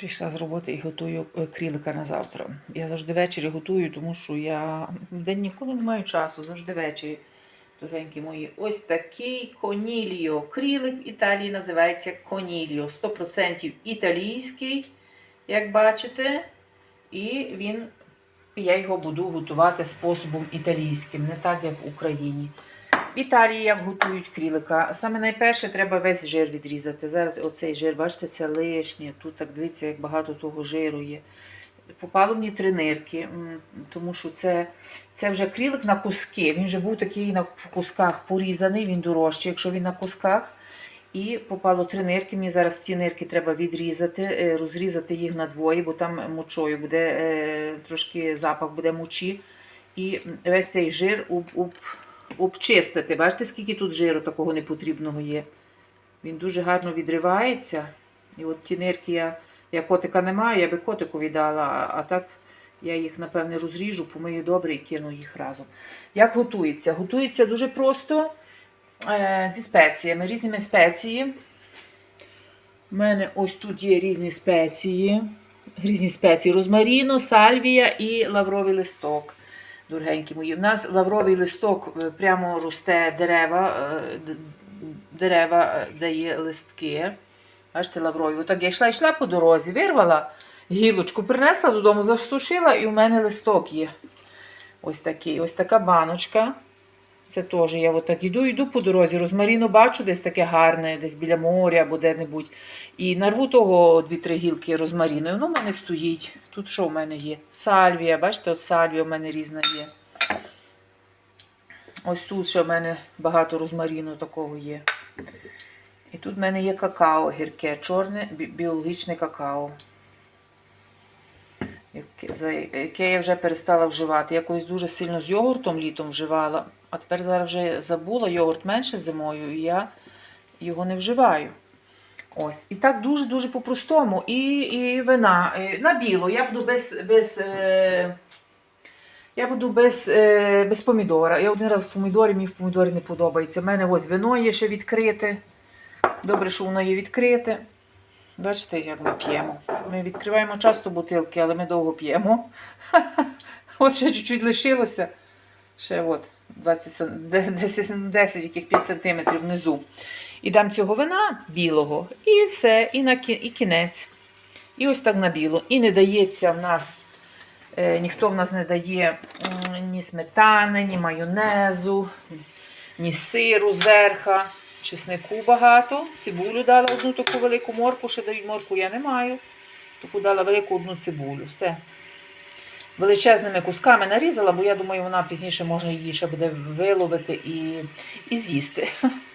Прийшла з роботи і готую е, крілика на завтра. Я завжди ввечері готую, тому що я вдень ніколи не маю часу, завжди ввечері. Дорогенькі мої, ось такий коніліо. Крілик в Італії називається коніліо. 100% італійський, як бачите. І він, я його буду готувати способом італійським, не так, як в Україні. В Італії як готують крілика. Саме найперше треба весь жир відрізати. Зараз оцей жир, бачите, це лишнє. Тут так дивіться, як багато того жиру є. Попало мені три нирки, тому що це, це вже крілик на куски. Він вже був такий на кусках порізаний, він дорожчий, якщо він на кусках. І попало три нирки. Мені зараз ці нирки треба відрізати, е, розрізати їх на двоє, бо там мочою буде е, трошки запах буде мочі. І весь цей жир об, об, обчистити. Бачите, скільки тут жиру такого непотрібного є. Він дуже гарно відривається. І от ті нирки я, я котика не маю, я би котику віддала, а, а так я їх, напевне, розріжу, помию добре і кину їх разом. Як готується? Готується дуже просто е, зі спеціями, різними спеції. У мене ось тут є різні спеції. Різні спеції: розмаріно, сальвія і лавровий листок. Дорогенькі мої. У нас лавровий листок е, прямо росте дерева, е, дерева е, дає листки. Бачите, лаврові. Отак я йшла, йшла по дорозі, вирвала гілочку, принесла додому, засушила, і у мене листок є. Ось такий, ось така баночка. Це теж я отак іду, йду по дорозі. Розмаріну бачу десь таке гарне, десь біля моря або де-небудь. І нарву того дві-три гілки розмаріну. Воно в мене стоїть. Тут що в мене є? Сальвія, бачите, от сальвія в мене різна є. Ось тут ще в мене багато розмаріну такого є. І тут в мене є какао гірке, чорне бі- біологічне какао. Яке я вже перестала вживати. Я колись дуже сильно з йогуртом літом вживала, а тепер зараз вже забула йогурт менше зимою, і я його не вживаю. Ось. І так дуже-дуже по-простому. І, і вина. На біло. Я буду без. без е... Я буду без, е, без помідора. Я один раз в помідорі, мені в помідорі не подобається. У мене ось вино є ще відкрите. Добре, що воно є відкрите. Бачите, як ми п'ємо. Ми відкриваємо часто бутилки, але ми довго п'ємо. От ще чуть-чуть лишилося. Ще от 20, 10, 10 яких 5 см внизу. І дам цього вина білого. І все, і, на, і кінець. І ось так на біло. І не дається в нас, е, ніхто в нас не дає ні сметани, ні майонезу, ні сиру зверха, чеснику багато. Цибулю дала одну таку велику морку, ще дають морку, я не маю. Таку дала велику одну цибулю. Все. Величезними кусками нарізала, бо я думаю, вона пізніше можна її ще буде виловити і, і з'їсти.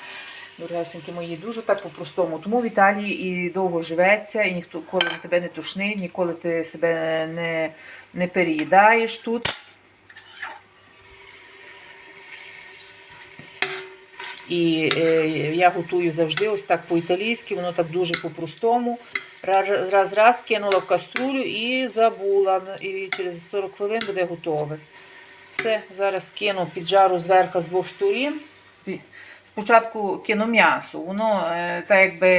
Дорогесенькі мої, дуже так по-простому. Тому в Італії і довго живеться, і ніхто коли тебе не тушнить, ніколи ти себе не, не переїдаєш тут. І е, я готую завжди ось так по-італійськи, воно так дуже по-простому. Раз, раз, раз кинула в каструлю і забула. І через 40 хвилин буде готове. Все, зараз кину під жару зверху з двох сторін. Спочатку кину м'ясо. Воно е, так якби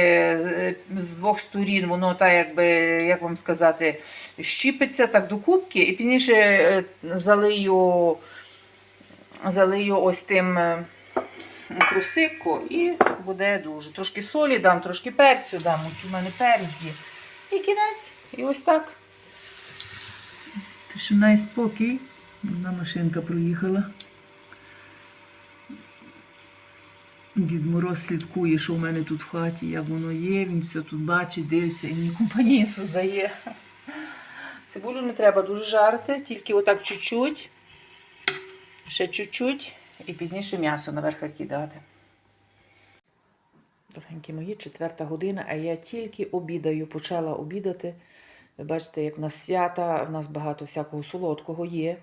з- двох сторін, воно так якби, як вам сказати, щіпиться так до кубки, і пізніше е, залию, залию ось тим. Е, і буде дуже. Трошки солі дам, трошки перцю дам. От у мене перець є. І кінець. І ось так. Тишина і спокій. Одна машинка проїхала. Дід Мороз слідкує, що в мене тут в хаті, як воно є, він все тут бачить, дивиться і мені компанію создає. Цибулю не треба дуже жарити, тільки отак чуть-чуть, ще чуть-чуть і пізніше м'ясо наверх кидати. Дорогенькі мої, четверта година, а я тільки обідаю, почала обідати. Ви бачите, як в нас свята, в нас багато всякого солодкого є.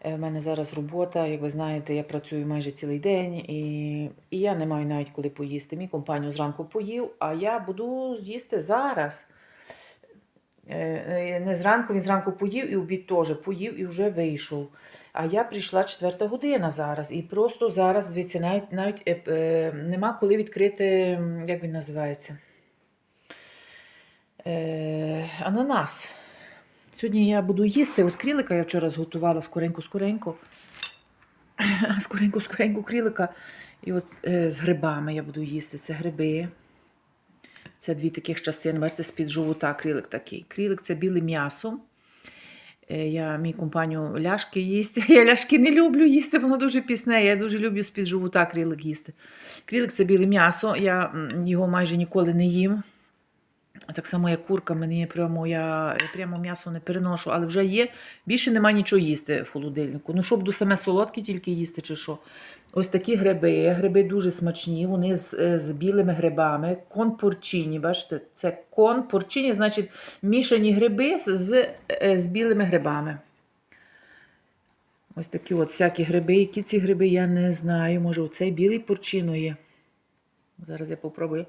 Е, У мене зараз робота, як ви знаєте, я працюю майже цілий день, і, і я не маю навіть коли поїсти. Мій компанію зранку поїв, а я буду їсти зараз. Е, е, Не зранку, він зранку поїв і обід теж поїв і вже вийшов. А я прийшла четверта година зараз. І просто зараз, дивіться, навіть, навіть е, е, нема коли відкрити, як він називається. Е, ананас. Сьогодні я буду їсти. От крілика я вчора зготувала скоренько-скоренько. Скоренько-скоренько крілика. І от е, з грибами я буду їсти. Це гриби. Це дві таких частини. Бачите, з-під живота крілик такий. Крілик це біле м'ясо. Е, Я мій компанію ляшки їсть. Я ляшки не люблю їсти, воно дуже пісне. Я дуже люблю з-під живота крілик їсти. Крілик це біле м'ясо. Я його майже ніколи не їм. Так само, як курка, мені прямо я, я прямо м'ясо не переношу, але вже є. Більше нема нічого їсти в холодильнику. Ну, щоб до саме солодке тільки їсти, чи що. Ось такі гриби. Гриби дуже смачні, вони з, е, з білими грибами. Кон порчині, бачите, це кон порчині, значить мішані гриби з, з, е, білими грибами. Ось такі от всякі гриби. Які ці гриби, я не знаю. Може, оцей білий порчино є. Зараз я попробую.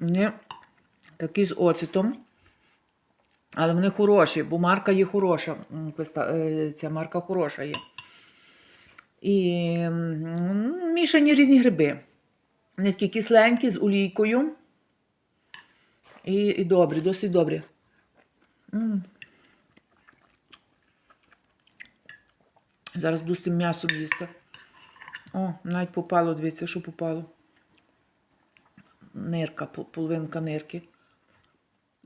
Вони такі з оцетом. Але вони хороші, бо марка є хороша. Е, Ця марка хороша є. І мішані різні гриби. Вони такі кисленькі з олійкою. І, і добрі, досить добрі. М. Зараз буду з цим м'ясом їсти. О, навіть попало, дивіться, що попало нирка, половинка нирки.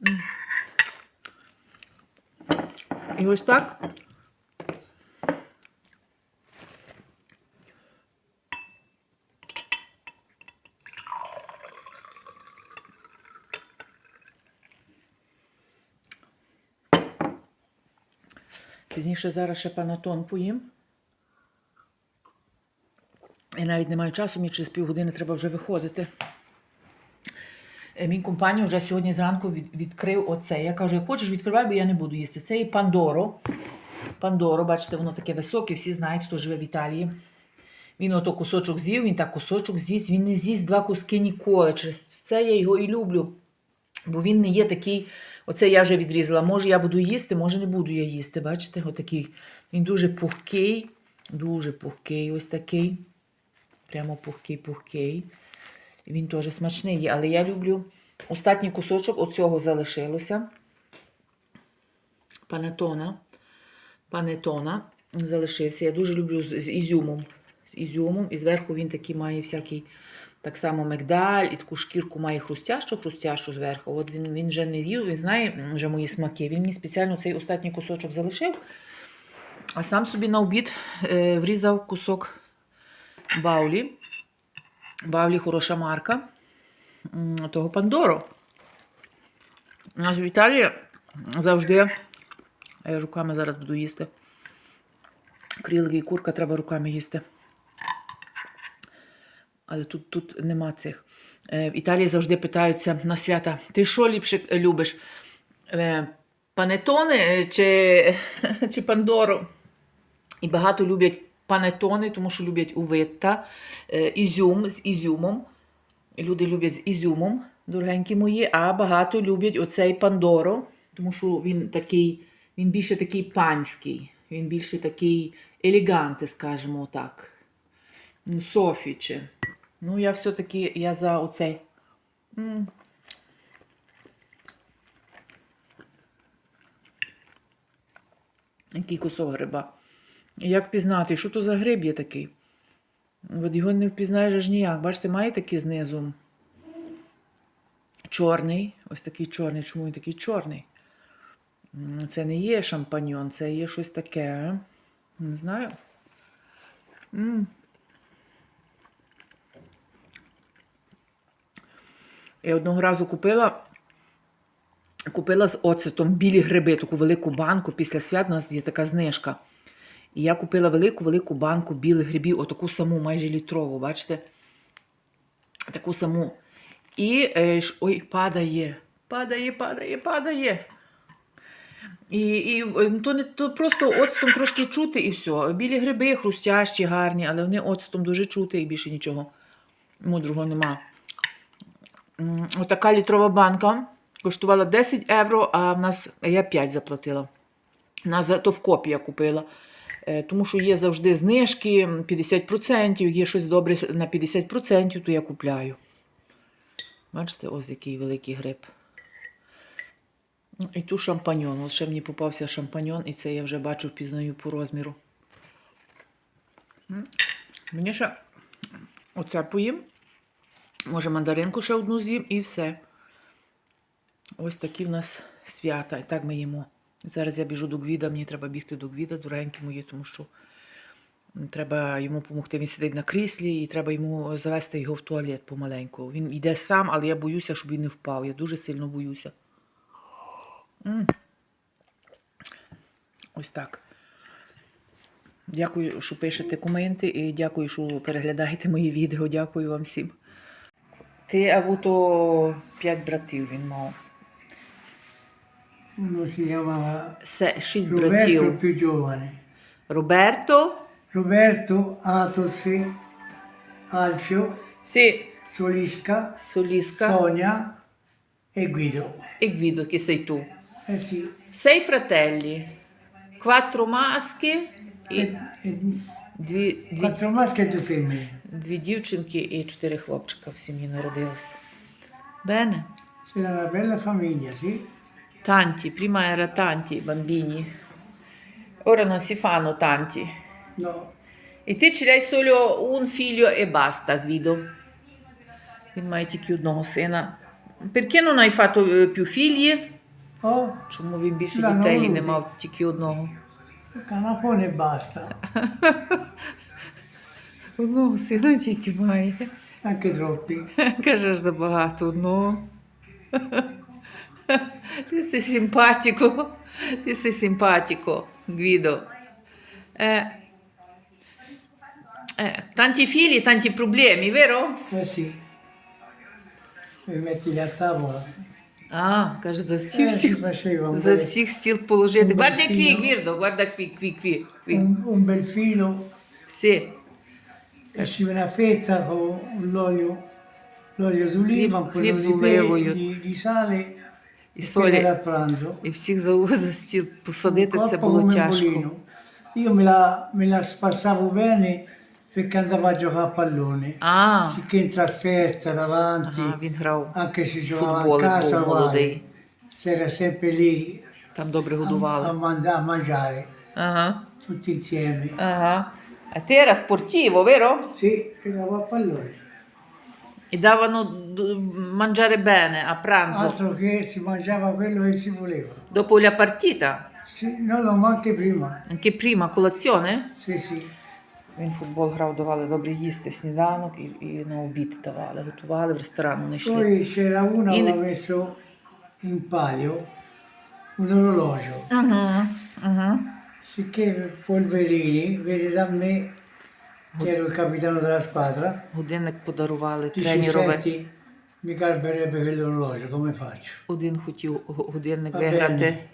М. І ось так. Пізніше зараз ще панатон поїм. Я навіть не маю часу, мені через півгодини треба вже виходити. Е, Мій компаній вже сьогодні зранку відкрив оце. Я кажу, як хочеш, відкривай, бо я не буду їсти. Це і Пандоро. Пандоро, бачите, воно таке високе, всі знають, хто живе в Італії. Він ото кусочок з'їв, він так кусочок з'їсть, він не з'їсть два куски ніколи. Через це я його і люблю. Бо він не є такий, оце я вже відрізала. Може, я буду їсти, може не буду я їсти. Бачите, отакий. Він дуже пухкий, дуже пухкий, ось такий. Прямо пухкий-пухкий. Він теж смачний є, але я люблю. Остатній кусочок оцього залишилося. Панетона. Панетона залишився. Я дуже люблю з, ізюмом. З ізюмом. І зверху він такий має всякий, так само мигдаль, і таку шкірку має хрустящу, хрустящу зверху. От він, він вже не їв, він знає вже мої смаки. Він мені спеціально цей останній кусочок залишив. А сам собі на обід е, врізав кусок баулі. Бавлі хороша марка того Пандоро. У нас в Італії завжди. А я руками зараз буду їсти. Крілики і курка треба руками їсти. Але тут, тут нема цих. Е, В Італії завжди питаються на свята: ти що ліпше любиш? Е, Панетони е, чи, чи Пандоро? І багато люблять панетони, тому що люблять увитта, е, ізюм з ізюмом. Люди люблять з ізюмом, дорогенькі мої, а багато люблять оцей пандоро, тому що він такий, він більше такий панський, він більше такий елегантний, скажімо так. Софіче. Ну, я все-таки я за оцей. М. Який кусок гриба. Як пізнати, що то за гриб є такий? От його не впізнаєш аж ніяк. Бачите, має такий знизу чорний. Ось такий чорний. Чому він такий чорний? Це не є шампаньон, це є щось таке. Не знаю. М. Я одного разу купила. Купила з оцетом білі гриби, таку велику банку. Після свят у нас є така знижка. І я купила велику-велику банку білих грибів, отаку саму, майже літрову, бачите? Таку саму. І е, ой, падає, падає, падає, падає. І, і е, то, не, то просто оцтом трошки чути і все. Білі гриби хрустящі, гарні, але вони оцтом дуже чути і більше нічого. Мудрого нема. Отака літрова банка коштувала 10 євро, а в нас я 5 заплатила. На за- то в копі я купила. Е, Тому що є завжди знижки 50%, є щось добре на 50%, то я купляю. Бачите, ось який великий гриб. Ну, І ту шампаньон. От ще мені попався шампаньон, і це я вже бачу, впізнаю по розміру. Мені ще оце поїм. Може, мандаринку ще одну з'їм і все. Ось такі в нас свята. І так ми їмо. Зараз я біжу до Гвіда, мені треба бігти до Гвіда, дорогенькі мої, тому що треба йому допомогти. Він сидить на кріслі і треба йому завести його в туалет помаленьку. Він йде сам, але я боюся, щоб він не впав. Я дуже сильно боюся. М. Ось так. Дякую, що пишете коменти і дякую, що переглядаєте мої відео. Дякую вам всім. Te ha avuto Piagbrativimo. Uno si chiamava Se, Roberto il più giovane. Roberto? Roberto Atose, Alfio, sì. Solisca, Solisca, Sonia e Guido. E Guido che sei tu. Eh sì. Sei fratelli, quattro maschi e, e, e due, due. Quattro maschi e due femmine. Дві дівчинки і чотири хлопчика в сім'ї народилося. Bene. C'era una bella famiglia, sì. Tanti, prima era tanti bambini, ora non si fanno tanti. No, E І ти чи solo un figlio e basta, Guido. Він має тільки одного сина. Perché non hai fatto eh, più figli? oh, Чому він більше Да, дітей ну, і не sì. мав тільки одного? canapone e basta, Одного сина тільки має. anche troppi. Кажеш забагато одного. Ти sei simpatico. Ти sei simpatico, Guido. Eh, eh, tanti figli, tanti problemi, vero? Eh sì, mi metti lì a tavola. А, каже, за всіх, Eh, si всіх, faceva un за bel, всіх стіл положити. Guarda qui. Guido, guarda qui, qui, qui. qui. un, un bel filo, Sì, e una fetta con l'olio, l'olio d'oliva, Хліб з di, оливою. di, di sale і e солі. era pranzo. І всіх за, за стіл посадити це було come un тяжко. Io me la, me la spassavo bene perché andavo a giocare a pallone. А, Sicché in trasferta davanti, ага, він грав. anche se giocava a Футбол casa, був uguale. молодий. C'era sempre lì Там добре a, a, manda- a mangiare Ага. tutti insieme. Ага. А ти era sportivo, vero? Sì, giocavo a pallone. І давано д- mangiare bene a pranzo Altro che si mangiava quello che si voleva. dopo la partita, Sì, no, no, ma anche prima. anche prima colazione. Sì, sì. Він в футбол грав, давали добре їсти сніданок і, і на обід давали, готували в ресторан. Вони йшли. Poi c'era uno che In- aveva messo in palio un orologio. Угу, угу. Sicché Polverini vede da me, che ero il capitano della squadra, Годинник подарували dice, тренерове. senti, mi calberebbe quell'orologio, come faccio? Один хотів г- годинник Va виграти. bene.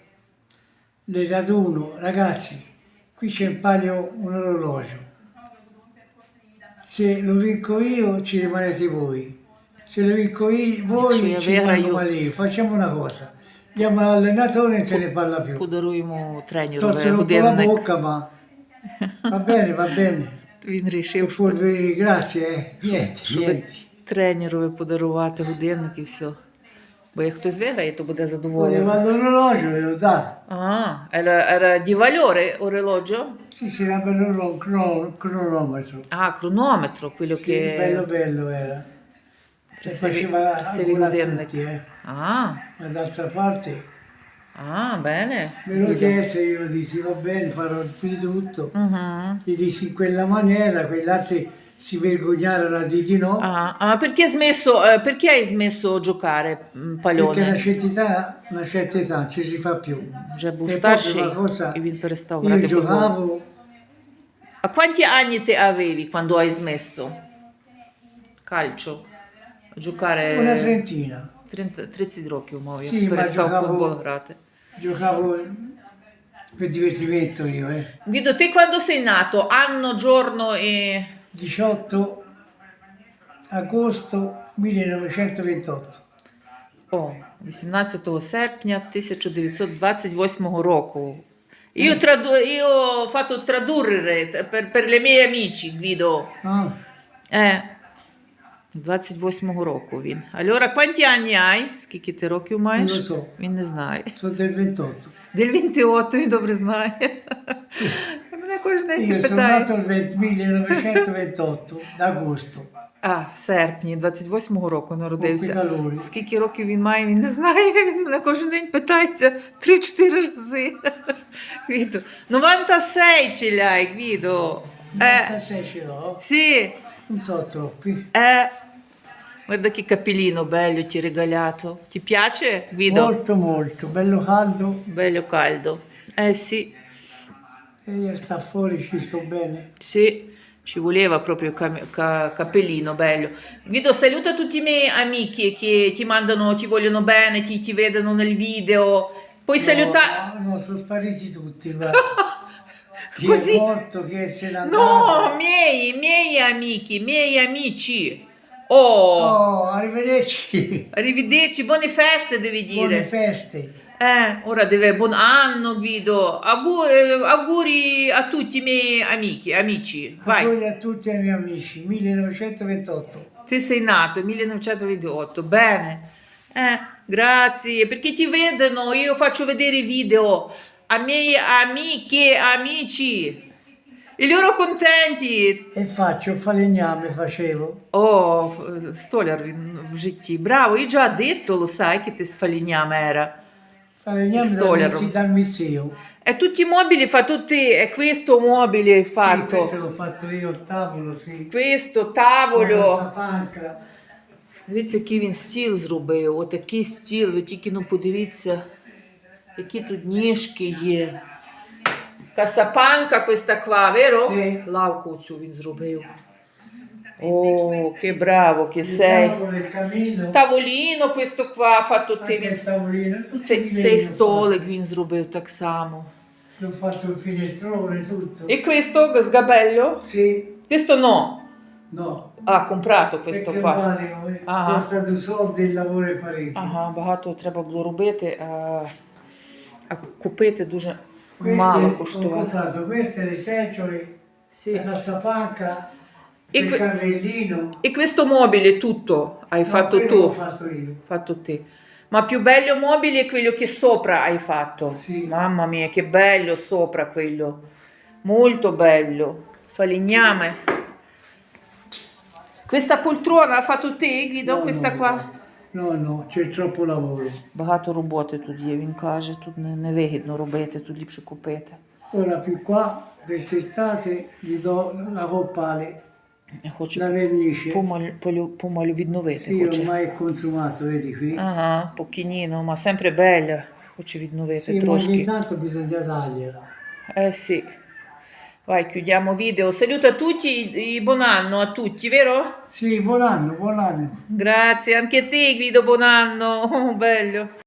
Le raduno, ragazzi, qui c'è in palio un orologio. Se lo vinco io ci rimanete voi. Se lo vinco io, voi Cioè, ci vera, rimango io- male io. Facciamo una cosa. Andiamo all'allenatore e non se ne parla più. Подаруємо тренерове Torsero un po' la годинник. bocca, ma va bene, va bene. Він E рішив, Polverini, grazie, eh. Niente, щоб niente. тренерові подарувати годинник і все. Бо як хтось виграє, то буде задоволений. l'orologio, gliel'ho dato. А, era, era di valore orologio? Sì, sì, era bello un crono- cronometro. А, хронометро, quello Sì, che... bello bello era. E Красивий, faceva красивий auguri a годинник. tutti, eh. Ah. Ma d'altra parte... Ah, bene. Me lo chiese, io dissi va bene, farò di tutto. Uh-huh. Gli dissi in quella maniera, quell'altro si vergognarono di di no. Ah, ah, perché, smesso, eh, perché hai smesso di giocare mh, pallone? Perché una certa età, una certa età ci si fa più. Già bustarci e vi restaurate Io giocavo... Futbol. A quanti anni te avevi quando hai smesso calcio? A giocare... Una trentina. 30, 30 років мав, я Sì, ma перестав giocavo- футбол грати. giocavo per divertimento io, eh. Guido, te quando sei nato? Anno, giorno e... 18 agosto 1928. О, 18 серпня 1928 року. Io, tradu- io ho fatto tradurre per, per le mie amici, Guido. Ah, Eh, 28-го року він. Allora, quanti anni hai? Скільки ти років маєш? So. Він не знає. 28. Дель 28, він добре знає. Мене кожен день питає. 20 1928, d'agosto. А, в серпні 28-го року народився. Скільки років він має, він не знає. Він мене кожен день питається 3-4 рази. Гвідо. 96 ce l'hai. Е, 96 ce l'ho, sì. Non so troppi. Eh, guarda che capellino bello ti ho regalato. Ti piace, Guido? Molto molto, bello caldo Bello caldo. Eh sì, e io sta fuori ci sto bene. sì, ci voleva proprio cam- ca- cappellino bello. Guido, saluta tutti i miei amici che ti mandano, ti vogliono bene, ti, ti vedono nel video. Puoi salutare... No, no, sono spariti tutti, guarda. Chi Così? è morto, chi se n'è andato. No, miei, miei amici, miei amici. Oh, Oh, arrivederci. arrivederci, buone feste devi dire. Buone feste. Eh, ora deve buon anno Guido. Augu- eh, auguri a tutti i miei amici, amici. Vai. Auguri a tutti i miei amici, 1928. Te sei nato nel 1928, bene. Eh, grazie, perché ti vedono, io faccio vedere i video a miei amiche, amici. E loro contenti. E faccio falegname, facevo. Oh, eh, столяр він в житті. Браво, io già detto, lo sai che te sfaligname era. Falegname dal, mio. E tutti i mobili fatto te, è questo mobile hai Sì, questo l'ho fatto io, il tavolo, sì. Questo tavolo. panca. Дивіться, який він стіл зробив. Отакий стіл. Ви тільки ну подивіться, які тут ніжки є. Касапанка questa qua, vero? Sì. Лавку цю він зробив. О, che bravo che Il sei. tavolo, il camino. Tavolino, questo qua fatto te. Anche il tavolino. tutti di Цей, legno цей ho столик він зробив так само. fatto. L'ho fatto il finestrone, tutto. E questo sgabello? Sì, Questo no. no. Ha comprato questo perché qua. valgono, eh. Ah. costa due soldi il lavoro è parecchio. Ага, багато треба було робити, а, а купити дуже Queste мало ho коштувало. comprato queste, le seggiole, Sì. la cassapanca, E il que- carrellino. E questo mobile tutto hai No, fatto quello tu? L'ho fatto io. Fatto te. Ma più bello mobile è quello che sopra hai fatto. Sì. Mamma mia, che bello sopra quello. Molto bello. Falegname. Questa poltrona ha fatto te, Guido? No, Questa no, qua? No, No, c'è troppo lavoro. Багато роботи тут є. Він каже, тут не, невигідно робити, тут ліпше купити. Ora più qua, quest'estate, gli do la coppale, Я хочу la vernice. помалю, полю, помалю відновити. Sì, Хоче. ormai è consumato, vedi qui. Ага, покініно, ma sempre bella. Хочу відновити Sì, ma ogni трошки. tanto bisogna tagliela. Eh sì. Vai, chiudiamo video. Saluta tutti e buon anno a tutti, vero? Sì, buon anno, buon anno. Grazie, anche a te Guido, buon anno. Oh, bello.